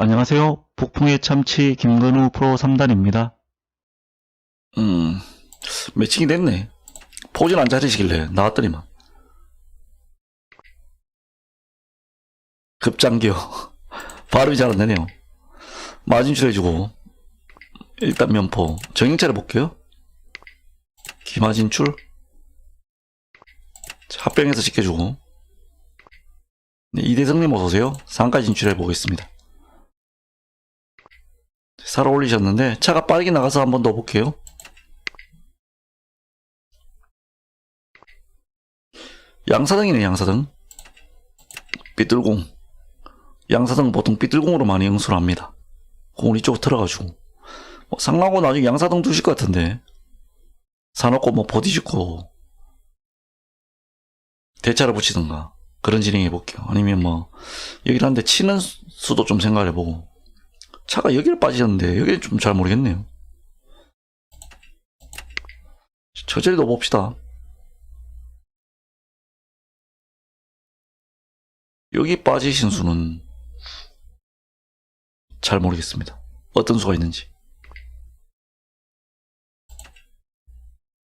안녕하세요. 북풍의 참치 김건우 프로 3단입니다. 음, 매칭이 됐네. 포진 안 잘리시길래 나왔더니만. 급장기요. 발음이 잘 안 되네요. 마진출 해주고, 일단 면포. 정형차를 볼게요. 기마진출. 합병해서 지켜주고. 네, 이대성님 어서오세요. 상가 진출해 보겠습니다. 살아 올리셨는데, 차가 빠르게 나가서 한번더 볼게요. 양사등이네 양사등. 삐뚤공. 양사등 보통 삐뚤공으로 많이 응수를 합니다. 공을 이쪽으로 들어가지고. 뭐 상하고 나중에 양사등 두실 것 같은데. 사놓고 뭐 보디 짓고 대차를 붙이든가 그런 진행해 볼게요. 아니면 뭐 여기를 한대 치는 수- 수도 좀 생각해 보고 차가 여기를 빠지셨는데 여기는 좀잘 모르겠네요 저 자리도 봅시다 여기 빠지신 수는 잘 모르겠습니다. 어떤 수가 있는지.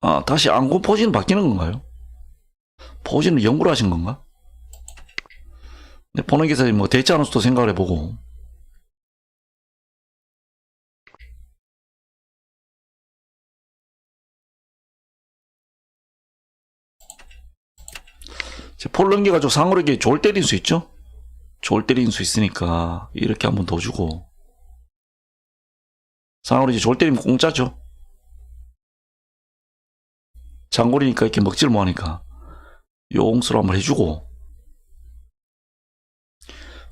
아, 다시 안고 포진 바뀌는 건가요? 포진을 연구를 하신 건가? 네, 보는 기사에 뭐 대체 않은 수도 생각을 해보고. 폴 넘겨가지고 상으로 이게 졸 때린 수 있죠? 졸 때린 수 있으니까 이렇게 한번 더 주고 상으로 이제 졸 때리면 공짜죠? 장골이니까 이렇게 먹지를 못하니까 용수로 한번 해주고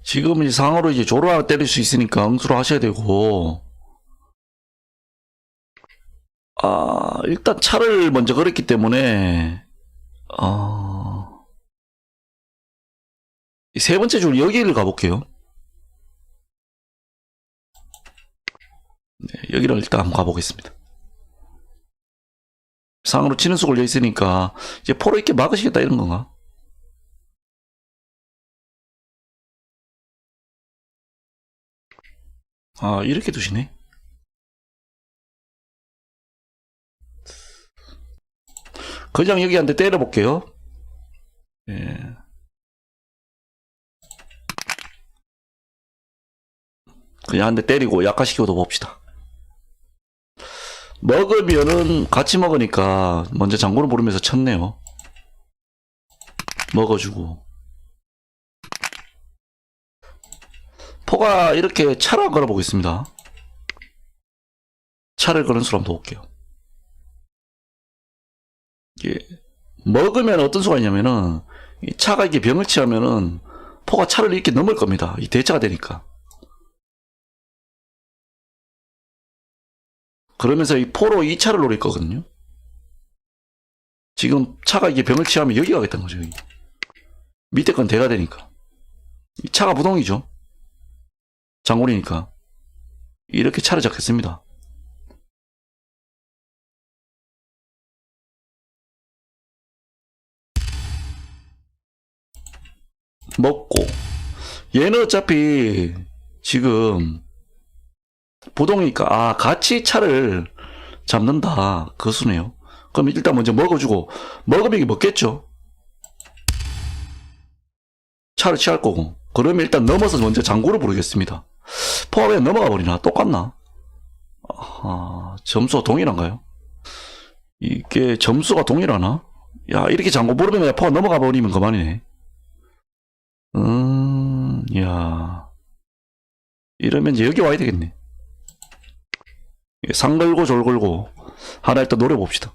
지금 이제 상으로 이제 조로 때릴 수 있으니까 응수로 하셔야 되고 아 일단 차를 먼저 걸었기 때문에 어... 이세 번째 줄 여기를 가볼게요. 네, 여기를 일단 한번 가보겠습니다. 상으로 치는 수 걸려 있으니까 이제 포로 있게 막으시겠다 이런 건가? 아 이렇게 두시네. 그냥 여기 한대 때려볼게요. 예. 그냥 한 대 때리고 약화시켜도 봅시다. 먹으면은 같이 먹으니까 먼저 장군을 부르면서 쳤네요. 먹어주고. 포가 이렇게 차를 걸어 보겠습니다. 차를 거는 수로 한번 볼게요. 이게 먹으면 어떤 수가 있냐면은 이 차가 이렇게 병을 취하면은 포가 차를 이렇게 넘을 겁니다. 이 대차가 되니까. 그러면서 이 포로 이 차를 노릴 거거든요. 지금 차가 이게 병을 취하면 여기 가겠다는 거죠. 여기. 밑에 건 대가 되니까. 이 차가 부동이죠. 장골이니까. 이렇게 차를 잡겠습니다. 먹고 얘는 어차피 지금 부동이니까 아 같이 차를 잡는다 그 수네요. 그럼 일단 먼저 먹어주고 먹으면 먹겠죠. 차를 취할 거고 그러면 일단 넘어서 먼저 장구를 부르겠습니다. 포함에 넘어가 버리나 똑같나? 아 점수가 동일한가요? 이게 점수가 동일하나? 야 이렇게 장구 부르면 포가 넘어가 버리면 그만이네. 음, 야 이러면 이제 여기 와야 되겠네. 상 걸고 졸 걸고 하나 일단 노려봅시다.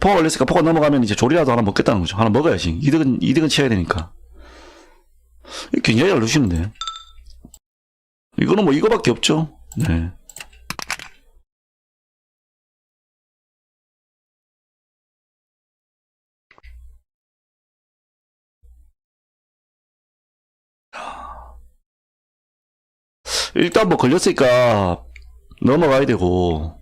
포가 걸렸으니까 포가 넘어가면 이제 조리라도 하나 먹겠다는 거죠. 하나 먹어야지. 이득은, 이득은 취해야 되니까. 굉장히 잘 넣으시는데. 이거는 뭐 이거밖에 없죠. 네. 일단 뭐 걸렸으니까 넘어가야 되고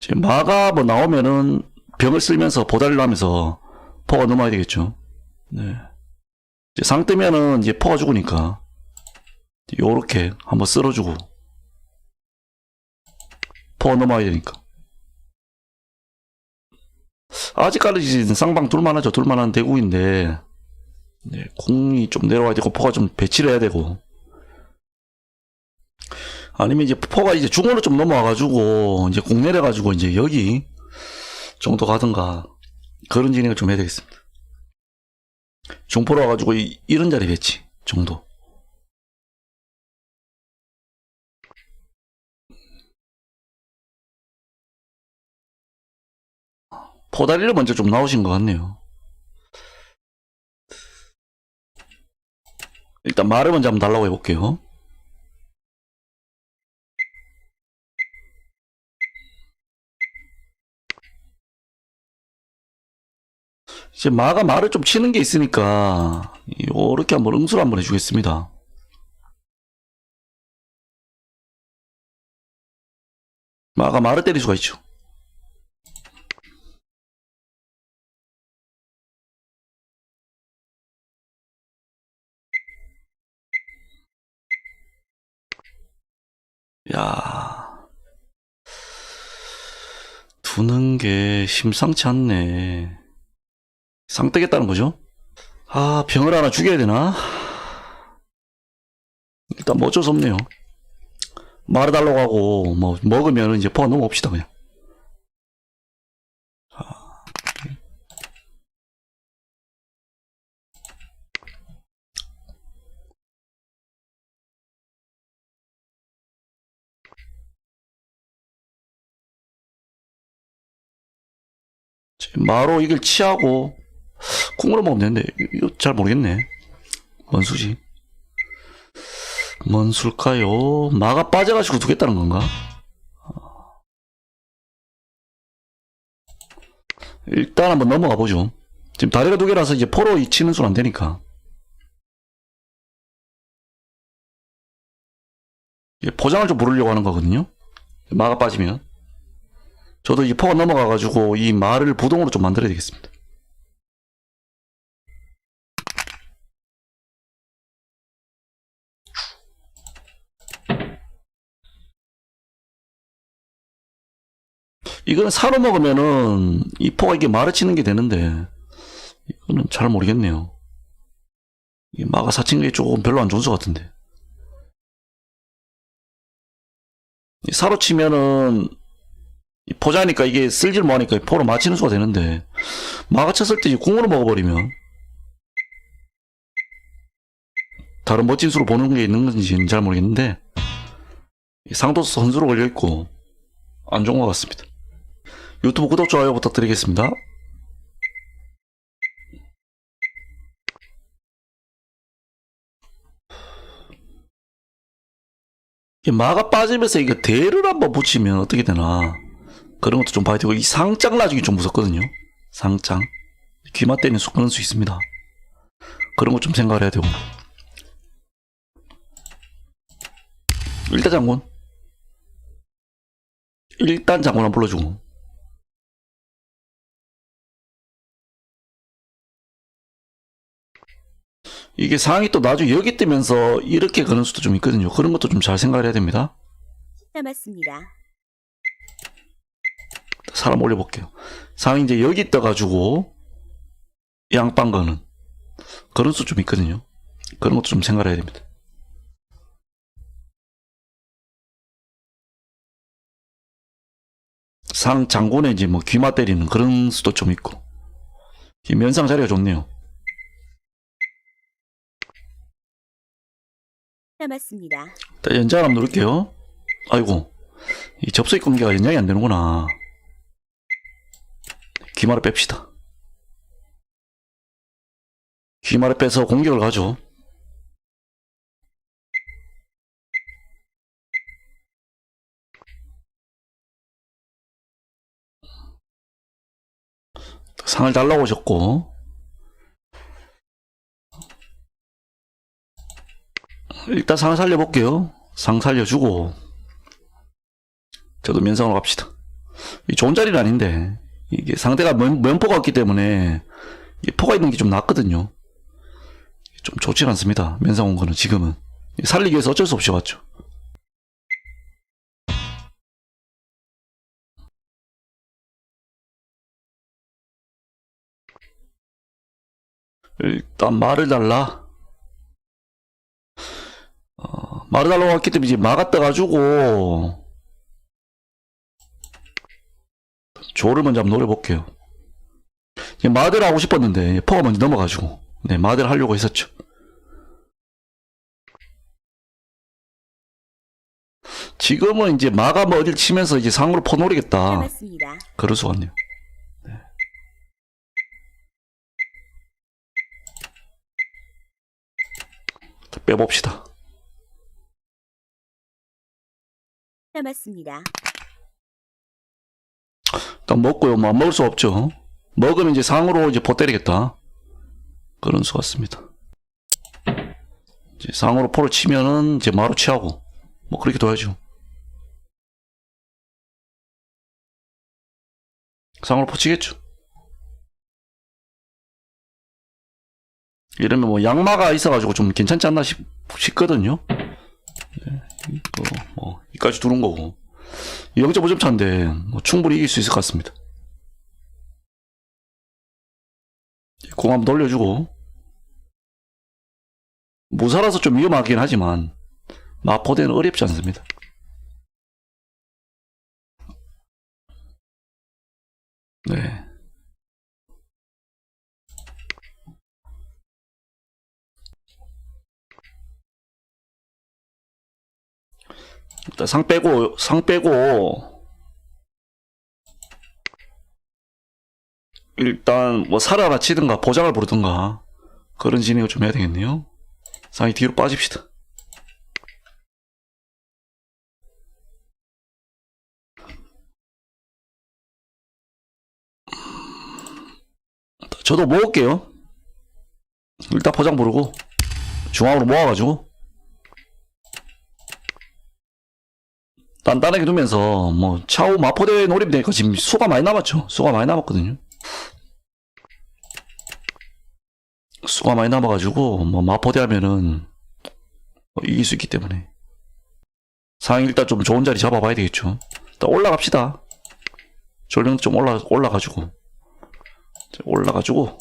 지금 마가 뭐 나오면은 병을 쓸면서 보달을 하면서 포가 넘어야 되겠죠. 네. 이제 상 뜨면은 이제 포가 죽으니까 요렇게 한번 쓸어주고 포가 넘어야 되니까 아직까지 쌍방 둘만하죠. 둘만한 대구인데 네, 공이 좀 내려와야 되고 포가 좀 배치를 해야 되고 아니면 이제 포가 이제 중원으로 좀 넘어와가지고 이제 공 내려가지고 이제 여기 정도 가든가 그런 진행을 좀 해야 되겠습니다. 중포로 와가지고 이, 이런 자리 배치 정도. 포다리를 먼저 좀 나오신 것 같네요. 일단 말을 먼저 한번 달라고 해볼게요. 이제 마가 말을 좀 치는 게 있으니까 요렇게 한번 응수를 한번 해주겠습니다. 마가 말을 때릴 수가 있죠. 야 두는 게 심상치 않네. 상 뜨겠다는 거죠? 아, 병을 하나 죽여야 되나? 일단 뭐 어쩔 수 없네요. 말해달라고 하고, 뭐, 먹으면 이제 포가 넘어옵시다, 그냥. 마로 이걸 치하고 콩으로 먹으면 되는데 이거 잘 모르겠네. 뭔 수지. 뭔 술까요? 마가 빠져가지고 두겠다는 건가? 일단 한번 넘어가 보죠. 지금 다리가 두 개라서 이제 포로 이 치는 수는 안 되니까. 포장을 좀 부르려고 하는 거거든요. 마가 빠지면 저도 이 포가 넘어가가지고 이 말을 부동으로 좀 만들어야 되겠습니다. 이거는 사로 먹으면은 이 포가 이게 말을 치는 게 되는데 이거는 잘 모르겠네요. 이 마가 게 조금 별로 안 좋은 것 같은데. 이 사로 치면은 이 포자니까 이게 쓸질 못하니까 포로 맞히는 수가 되는데 마가 쳤을 때 궁으로 먹어버리면 다른 멋진 수로 보는 게 있는 건지는 잘 모르겠는데 이 상도수 선수로 걸려있고 안 좋은 것 같습니다. 유튜브 구독 좋아요 부탁드리겠습니다. 이 마가 빠지면서 이거 대를 한번 붙이면 어떻게 되나 그런 것도 좀 봐야 되고 이 상장 놔주기 좀 무섭거든요. 상장 귀마 때리는 수 그런 수 있습니다. 그런 것 좀 생각을 해야 되고 일단 장군 일단 장군 한 불러주고 이게 상황이 또 나중에 여기 뜨면서 이렇게 가는 수도 좀 있거든요. 그런 것도 좀 잘 생각을 해야 됩니다. 남았습니다. 사람 올려볼게요. 상이 이제 여기 떠가지고 양빵 거는 그런 수 좀 있거든요. 그런 것도 좀 생각해야 됩니다. 상 장군에 이제 뭐 귀마 때리는 그런 수도 좀 있고 이 면상 자리가 좋네요. 남았습니다. 연장 한번 누를게요. 아이고 이 접수익 공개가 연장이 안 되는구나. 귀마를 뺍시다. 귀마를 빼서 공격을 가죠. 상을 달라고 오셨고 일단 상을 살려볼게요. 상 살려주고 저도 면상으로 갑시다. 이 좋은 자리는 아닌데 이게 상대가 면, 면포가 없기 때문에 이 포가 있는 게 좀 낫거든요. 좀 좋지 않습니다. 면상 온 거는 지금은 살리기 위해서 어쩔 수 없이 왔죠. 일단 말을 달라. 어, 말을 달라고 했기 때문에 이제 마가 떠가지고 조를 먼저 한번 노려볼게요. 마대를 하고 싶었는데 포가 먼저 넘어가지고 네 마대를 하려고 했었죠. 지금은 이제 마가 뭐 어딜 치면서 이제 상으로 포 노리겠다. 그럴 수 같네요. 네. 자, 빼봅시다. 남았습니다. 일단 먹고요. 뭐안 먹을 수 없죠. 먹으면 이제 상으로 이제 포 때리겠다. 그런 수 같습니다. 이제 상으로 포를 치면은 이제 마로 취하고 뭐 그렇게 둬야죠. 상으로 포 치겠죠. 이러면 뭐 양마가 있어가지고 좀 괜찮지 않나 싶, 싶거든요. 네, 이거 뭐 이까지 두는 거고 0.5점 차인데 뭐 충분히 이길 수 있을 것 같습니다. 공 한번 돌려주고 무사라서 좀 위험하긴 하지만 마포대는 어렵지 않습니다. 일단 상 빼고 상 빼고 일단 뭐 하나 치든가 보장을 부르든가 그런 진행을 좀 해야 되겠네요. 상이 뒤로 빠집시다. 저도 모을게요. 일단 포장 부르고 중앙으로 모아가지고 단단하게 두면서 뭐 차후 마포대에 노립되니까 지금 수가 많이 남았죠. 수가 많이 남았거든요. 수가 많이 남아가지고 뭐 마포대 하면은 뭐 이길 수 있기 때문에 상위 일단 좀 좋은 자리 잡아봐야 되겠죠. 일단 올라갑시다. 졸명 좀 올라 올라가지고 자, 올라가지고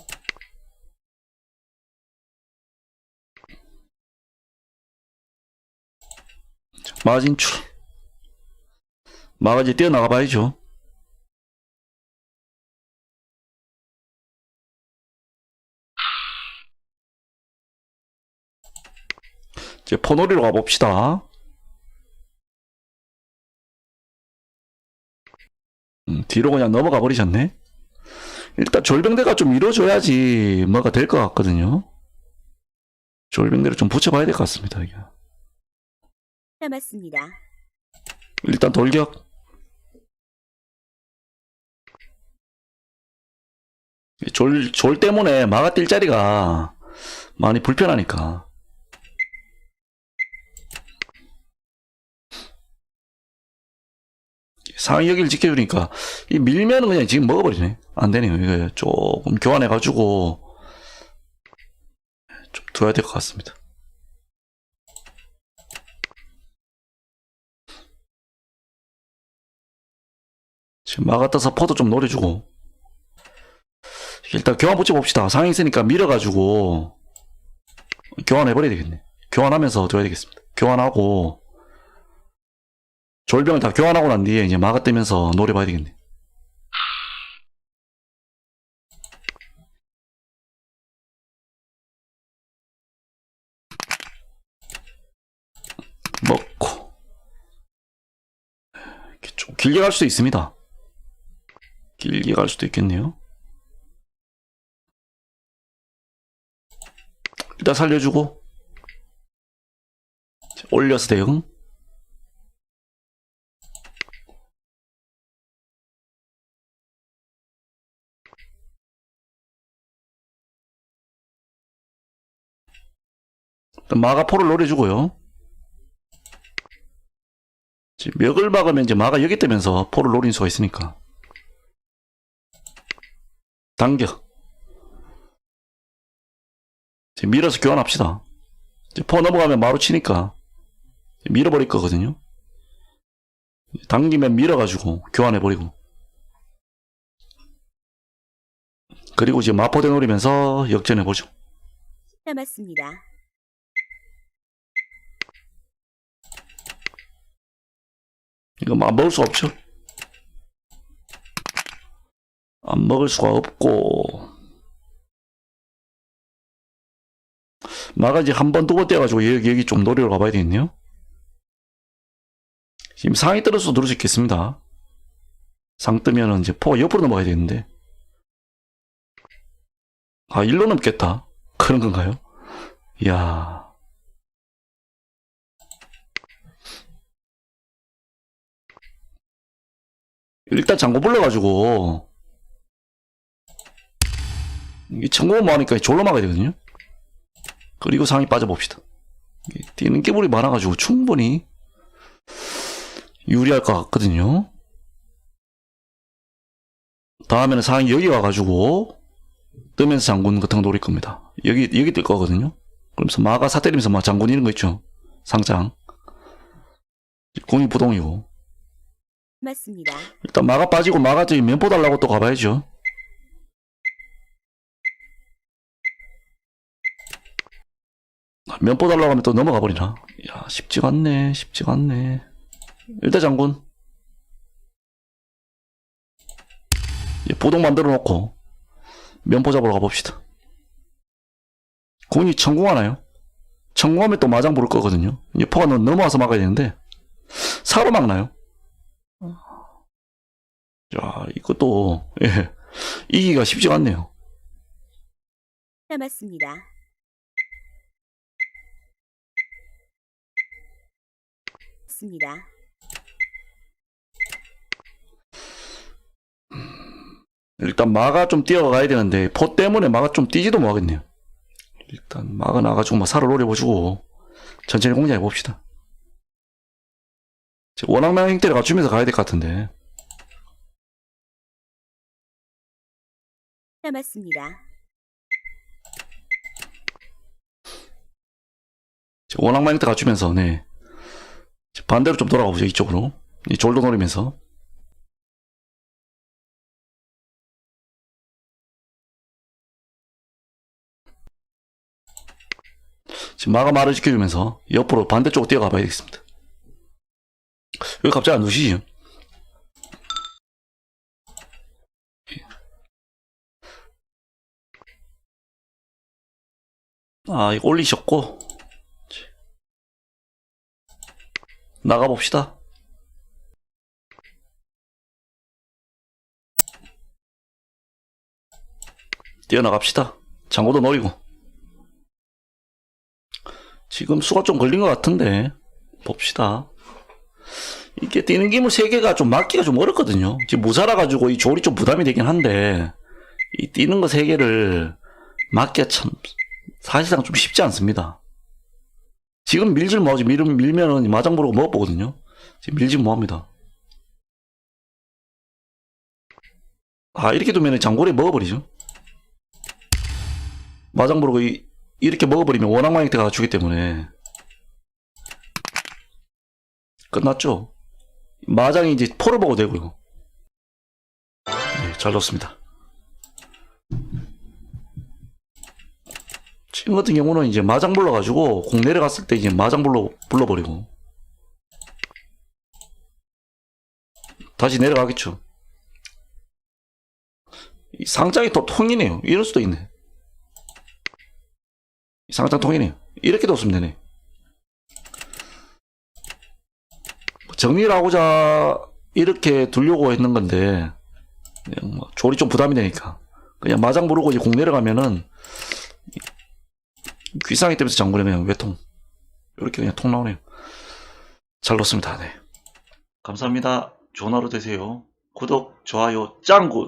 자, 마진출 마가지 뛰어나가 봐야죠. 이제 포놀이로 가봅시다. 음, 뒤로 그냥 넘어가 버리셨네. 일단 졸병대가 좀 이루어져야지 뭐가 될 것 같거든요. 졸병대를 좀 붙여봐야 될 것 같습니다. 이게. 남았습니다. 일단 돌격. 졸, 졸 때문에 마가 뛸 자리가 많이 불편하니까. 상위 여기를 지켜주니까, 이 밀면은 그냥 지금 먹어버리네. 안 되네요. 이거 조금 교환해 가지고, 좀 둬야 될 것 같습니다. 지금 막아떠서 퍼도 좀 노려주고 일단 교환 붙여봅시다. 상위 있으니까 밀어가지고 교환해버려야 되겠네. 교환하면서 둬야 되겠습니다. 교환하고 졸병을 다 교환하고 난 뒤에 이제 막아 뜨면서 노려봐야 되겠네. 먹고 좀 길게 갈 수도 있습니다. 길게 갈 수도 있겠네요. 일단 살려주고 자, 올려서 대응 마가포를 노려주고요. 멱을 박으면 이제 마가 여기 뜨면서 포를 노린 수가 있으니까 당겨. 밀어서 교환합시다. 포 넘어가면 마루 치니까 밀어버릴 거거든요. 당기면 밀어가지고 교환해버리고. 그리고 이제 마포대 노리면서 역전해보죠. 남았습니다. 이거 뭐 안 먹을 수가 없죠. 안 먹을 수가 없고. 마가 이제 한 번, 두번 떼가지고 여기, 여기 좀 노리러 가봐야 되겠네요. 지금 상이 떨어져서 누를 수 있겠습니다. 상 뜨면은 이제 포가 옆으로 넘어가야 되는데. 아, 일로 넘겠다. 그런 건가요? 이야. 일단 장고 불러가지고 이 청고만 하니까 졸로 막아야 되거든요. 그리고 상이 빠져봅시다. 뛰는 깨물이 많아가지고 충분히 유리할 것 같거든요. 다음에는 상이 여기 와가지고 뜨면서 장군 같은 거 노릴 겁니다. 여기 여기 뜰 거거든요. 그러면서 마가 사 때리면서 막 장군 이런 거 있죠. 상장. 공이 부동이고. 맞습니다. 일단 마가 빠지고 마가 저기 면포 달라고 또 가봐야죠. 면포 달라고 하면 또 넘어가 버리나? 야, 쉽지가 않네, 쉽지가 않네. 일대 장군. 예, 보동 만들어 놓고, 면포 잡으러 가봅시다. 군이 성공하나요? 성공하면 또 마장 부를 거거든요. 이제 포가 넘- 넘어와서 막아야 되는데, 사로 막나요? 야, 이것도, 예, 이기가 쉽지가 않네요. 남았습니다. 맞습니다. 일단 마가 좀 뛰어가야 되는데, 포 때문에 마가 좀 뛰지도 못하겠네요. 일단 마가 나가지고 막 살을 노려보시고, 천천히 공략해 봅시다. 원앙명 형태를 갖추면서 가야 될 것 같은데, 남았습니다. 원앙명 형태 갖추면서, 네. 반대로 좀 돌아가 보죠, 이쪽으로. 이 졸도 노리면서. 지금 마가 말을 지켜주면서 옆으로 반대쪽으로 뛰어가 봐야 되겠습니다. 왜 갑자기 안 누시지? 아, 이거 올리셨고. 나가봅시다. 뛰어나갑시다. 장고도 노리고. 지금 수가 좀 걸린 것 같은데, 봅시다. 이게 뛰는 기물 3개가 좀 맞기가 좀 어렵거든요. 지금 모자라 가지고 이 조리 좀 부담이 되긴 한데, 이 뛰는 거 3개를 맞기가 참, 사실상 좀 쉽지 않습니다. 지금 밀질 뭐하지? 밀, 밀면은 마장 보고 먹어보거든요. 지금 밀질 뭐합니다. 아, 이렇게 두면 장고리 먹어버리죠. 마장 보고 이, 이렇게 먹어버리면 원앙망 형태가 주기 때문에 끝났죠. 마장이 이제 포를 먹어도 되고요. 네, 잘 넣었습니다. 지금 같은 경우는 이제 마장 불러가지고 공 내려갔을 때 이제 마장 불러 불러버리고 다시 내려가겠죠. 이 상장이 또 통이네요. 이럴 수도 있네. 이 상장 통이네요. 이렇게 뒀으면 되네. 정리를 하고자 이렇게 두려고 했는 건데 뭐 조리 좀 부담이 되니까 그냥 마장 부르고 이제 공 내려가면은 귀상이 때문에 그냥 외통 이렇게 그냥 통 나오네요. 잘 넣습니다. 네. 감사합니다. 좋은 하루 되세요. 구독, 좋아요, 짱구